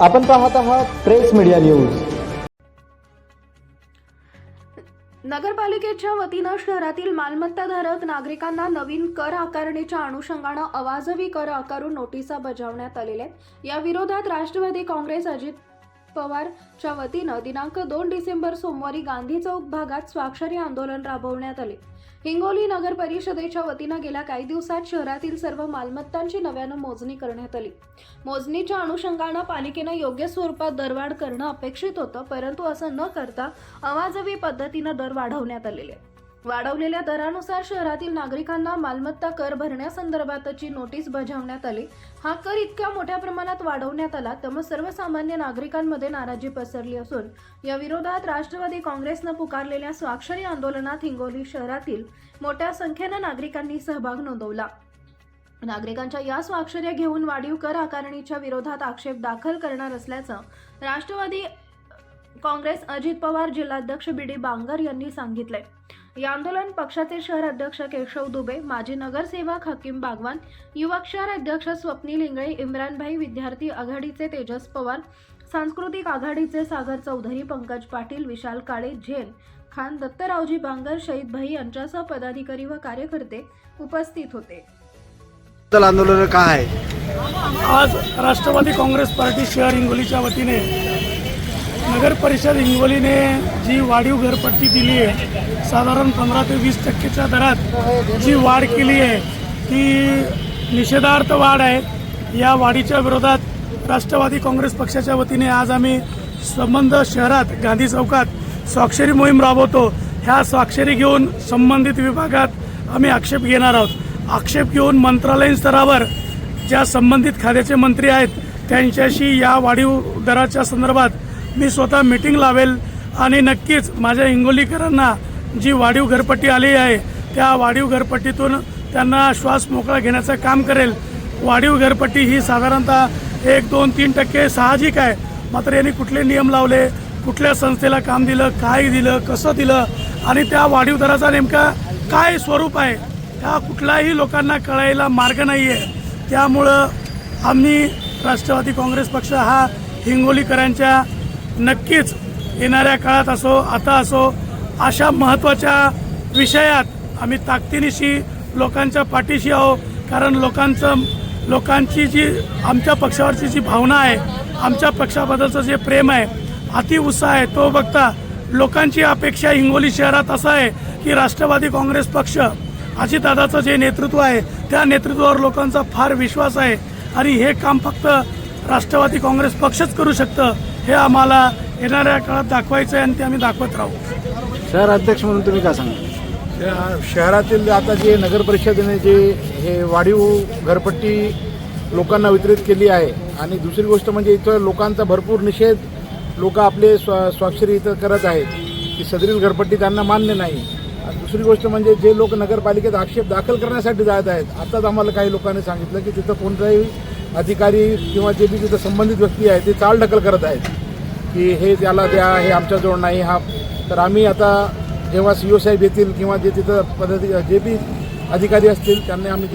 आपण पाहत आहात प्रेस मीडिया न्यूज. नगरपालिकेच्या वतीनं शहरातील मालमत्ताधारक नागरिकांना नवीन कर आकारणीच्या अनुषंगानं अवाजवी कर आकारून नोटिसा बजावण्यात आलेल्या आहेत. या विरोधात राष्ट्रवादी काँग्रेस अजित पवारच्या वतीनं दिनांक दोन डिसेंबर सोमवारी गांधी चौक भागात स्वाक्षरी आंदोलन राबवण्यात आले हिंगोली नगर परिषदेच्या वतीनं गेल्या काही दिवसात शहरातील सर्व मालमत्तांची नव्यानं मोजणी करण्यात आली मोजणीच्या अनुषंगानं पालिकेनं योग्य स्वरूपात दरवाढ करणं अपेक्षित होतं परंतु असं न करता अवाजवी पद्धतीनं दर वाढवण्यात आलेले आहेत. वाढवलेल्या दरानुसार शहरातील नागरिकांना मालमत्ता कर भरण्यासंदर्भातची नोटीस बजावण्यात आली. हा कर इतक्या मोठ्या प्रमाणात वाढवण्यात आला त्यामुळे सर्वसामान्य नागरिकांमध्ये नाराजी पसरली असून या विरोधात राष्ट्रवादी काँग्रेसनं पुकारलेल्या स्वाक्षरी आंदोलनात हिंगोली शहरातील मोठ्या संख्येनं नागरिकांनी सहभाग नोंदवला. नागरिकांच्या या स्वाक्षऱ्या घेऊन वाढीव कर आकारणीच्या विरोधात आक्षेप दाखल करणार असल्याचं राष्ट्रवादी काँग्रेस अजित पवार जिल्हाध्यक्ष बी डी बांगर यांनी सांगितलंय. या आंदोलन पक्षाचे शहर अध्यक्ष केशव दुबे माजी नगरसेवक हकीम बागवान युवक शहर अध्यक्ष स्वप्नील इंगळे इम्रानभाई विद्यार्थी आघाडीचे तेजस पवार सांस्कृतिक आघाडीचे सागर चौधरी पंकज पाटील विशाल काळे झेन खान दत्तरावजी बांगर शहीद भाई यांच्यासह पदाधिकारी व कार्यकर्ते उपस्थित होते. आंदोलन काय आहे? आज राष्ट्रवादी काँग्रेस पार्टी शहर हिंगोलीच्या वतीने नगर परिषद हिंगोलीने जी वाढीव घरपट्टी दिली आहे साधारण पंधरा ते वीस टक्केच्या दरात जी वाढ केली आहे ती निषेधार्थ वाढ आहे. या वाढीच्या विरोधात राष्ट्रवादी काँग्रेस पक्षाच्या वतीने आज आम्ही संबंध शहरात गांधी चौकात स्वाक्षरी मोहीम राबवतो. ह्या स्वाक्षरी घेऊन संबंधित विभागात आम्ही आक्षेप घेणार आहोत. आक्षेप घेऊन मंत्रालयीन स्तरावर ज्या संबंधित खात्याचे मंत्री आहेत त्यांच्याशी या वाढीव दराच्या संदर्भात मी स्वतः मीटिंग लावेल. आणि नक्कीच माझ्या हिंगोलीकरांना जी वाढीव घरपट्टी आली आहे त्या वाढीव घरपट्टीतून त्यांना श्वास मोकळा घेण्याचं काम करेल. वाढीव घरपट्टी ही साधारणतः एक दोन तीन टक्के साहजिक आहे. मात्र यांनी कुठले नियम लावले कुठल्या संस्थेला काम दिलं काय दिलं कसं दिलं आणि त्या वाढीव दराचा नेमका काय स्वरूप आहे ह्या कुठलाही लोकांना कळायला मार्ग नाही आहे त्यामुळं आम्ही राष्ट्रवादी काँग्रेस पक्ष हा हिंगोलीकरांच्या नक्कीच येणाऱ्या काळात असो आता असो अशा महत्त्वाच्या विषयात आम्ही ताकदीनिशी लोकांच्या पाठीशी आहो कारण लोकांचं लोकांची जी आमच्या पक्षावरची जी भावना आहे आमच्या पक्षाबद्दलचं जे प्रेम आहे अतिउत्साह आहे तो बघता लोकांची अपेक्षा हिंगोली शहरात असं आहे की राष्ट्रवादी काँग्रेस पक्ष अजितदादाचं जे नेतृत्व आहे त्या नेतृत्वावर लोकांचा फार विश्वास आहे. आणि हे काम फक्त राष्ट्रवादी काँग्रेस पक्षच करू शकतं. हे आम्हाला येणाऱ्या काळात दाखवायचं आहे आणि ते आम्ही दाखवत राहू. शहर अध्यक्ष म्हणून तुम्ही काय सांगा या शहरातील आता जे नगर परिषदेने जे हे वाढीव घरपट्टी लोकांना वितरित केली आहे आणि दुसरी गोष्ट म्हणजे इथं लोकांचा भरपूर निषेध लोक आपले स्वा स्वाक्षरी इथं करत आहेत. की सदरील घरपट्टी त्यांना मान्य नाही. आणि दुसरी गोष्ट म्हणजे जे लोक नगरपालिकेत आक्षेप दाखल करण्यासाठी जात आहेत आताच आम्हाला काही लोकांनी सांगितलं की तिथं कोणताही अधिकारी किंवा जे बी तिथं संबंधित व्यक्ती आहे ते चालढकल करत आहेत की हे त्याला द्या हे आमच्याजवळ नाही हा. तर आम्ही आता जेव्हा सी ओ साहेब येतील किंवा जे तिथं पद्धती जे बी अधिकारी असतील त्यांनी आम्ही